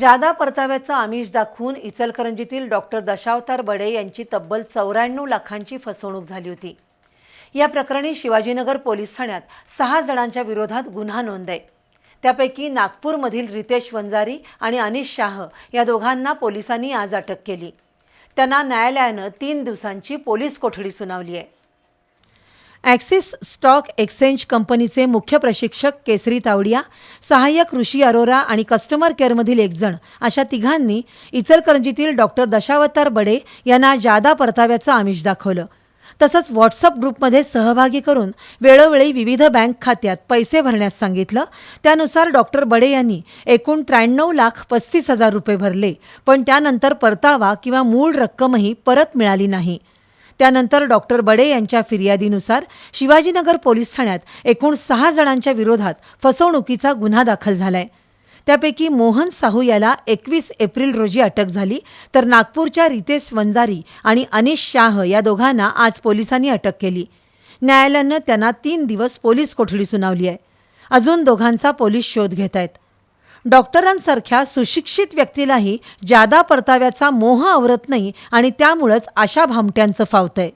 जादा परताव्याचं आमिष दाखवून इचलकरंजीतील डॉक्टर दशावतार बडे यांची तब्बल चौऱ्याण्णव लाखांची फसवणूक झाली होती. या प्रकरणी शिवाजीनगर पोलीस ठाण्यात सहा जणांच्या विरोधात गुन्हा नोंद आहे. त्यापैकी नागपूरमधील रितेश वंजारी आणि अनिश शाह या दोघांना पोलिसांनी आज अटक केली. त्यांना न्यायालयानं तीन दिवसांची पोलीस कोठडी सुनावली आहे. ॲक्सिस स्टॉक एक्सचेंज कंपनीचे मुख्य प्रशिक्षक केसरी तावडिया सहाय्यक ऋषी अरोरा आणि कस्टमर केअरमधील एकजण अशा तिघांनी इचलकरंजीतील डॉक्टर दशावतार बडे यांना जादा परताव्याचं आमिष दाखवलं. तसंच व्हॉट्सअप ग्रुपमध्ये सहभागी करून वेळोवेळी विविध बँक खात्यात पैसे भरण्यास सांगितलं. त्यानुसार डॉक्टर बडे यांनी एकूण त्र्याण्णव लाख पस्तीस हजार रुपये भरले पण त्यानंतर परतावा किंवा मूळ रक्कमही परत मिळाली नाही. त्यानंतर डॉक्टर बडे यांच्या फिर्यादीनुसार शिवाजीनगर पोलीस ठाण्यात एकूण सहा जणांच्या विरोधात फसवणुकीचा गुन्हा दाखल झालाय. त्यापैकी मोहन साहू याला एकवीस एप्रिल रोजी अटक झाली तर नागपूरच्या रितेश वंजारी आणि अनिश शाह या दोघांना आज पोलिसांनी अटक केली. न्यायालयानं त्यांना तीन दिवस पोलीस कोठडी सुनावली आहे. अजून दोघांचा पोलीस शोध घेत आहेत डॉक्टरांसारख्या सुशिक्षित व्यक्तीलाही जादा परताव्याचा मोह आवरत नाही आणि त्यामुळंच अशा भामट्यांचं फावतंय.